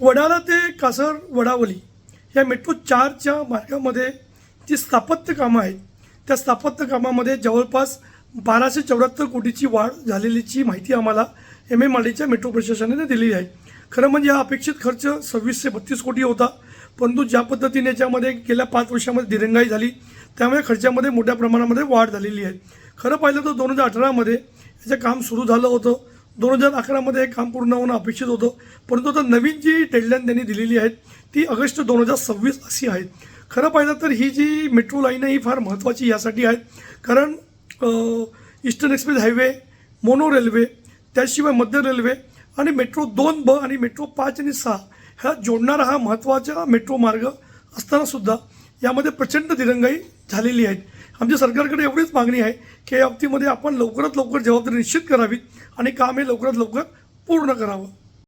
वडाळा ते कासर वडावली या मेट्रो चारच्या मार्गामध्ये जी स्थापत्य कामं आहेत त्या स्थापत्य कामामध्ये जवळपास बाराशे चौऱ्याहत्तर कोटीची वाढ झालेलीची माहिती आम्हाला एम एम आर डीच्या मेट्रो प्रशासनाने दिलेली आहे. खरं म्हणजे हा अपेक्षित खर्च सव्वीसशे बत्तीस कोटी होता परंतु ज्या पद्धतीने याच्यामध्ये गेल्या पाच वर्षामध्ये दिरंगाई झाली त्यामुळे खर्चामध्ये मोठ्या प्रमाणामध्ये वाढ झालेली आहे. खरं पाहिलं तर दोन हजार अठरामध्ये याचं काम सुरू झालं होतं. दोन हजार अकरामध्ये हे काम पूर्ण होणं अपेक्षित होतं. परंतु आता नवीन जी डेडलाईन त्यांनी दिलेली आहे ती ऑगस्ट दोन हजार सव्वीस अशी आहे. खरं पाहिलं तर ही जी मेट्रो लाईन आहे ही फार महत्त्वाची यासाठी आहे. कारण eastern express highway mono railway त्याशिवाय मध्य रेल्वे आणि मेट्रो दोन ब आणि मेट्रो पाच आणि सहा ह्या जोडणारा हा महत्त्वाचा मेट्रो मार्ग असतानासुद्धा यामध्ये प्रचंड दिरंगाई झालेली आहे. आमच्या सरकारकडे एवढीच मागणी आहे की या बाबतीमध्ये आपण लवकरात लवकर जबाबदारी निश्चित करावी आणि काम हे लवकरात लवकर पूर्ण करावं.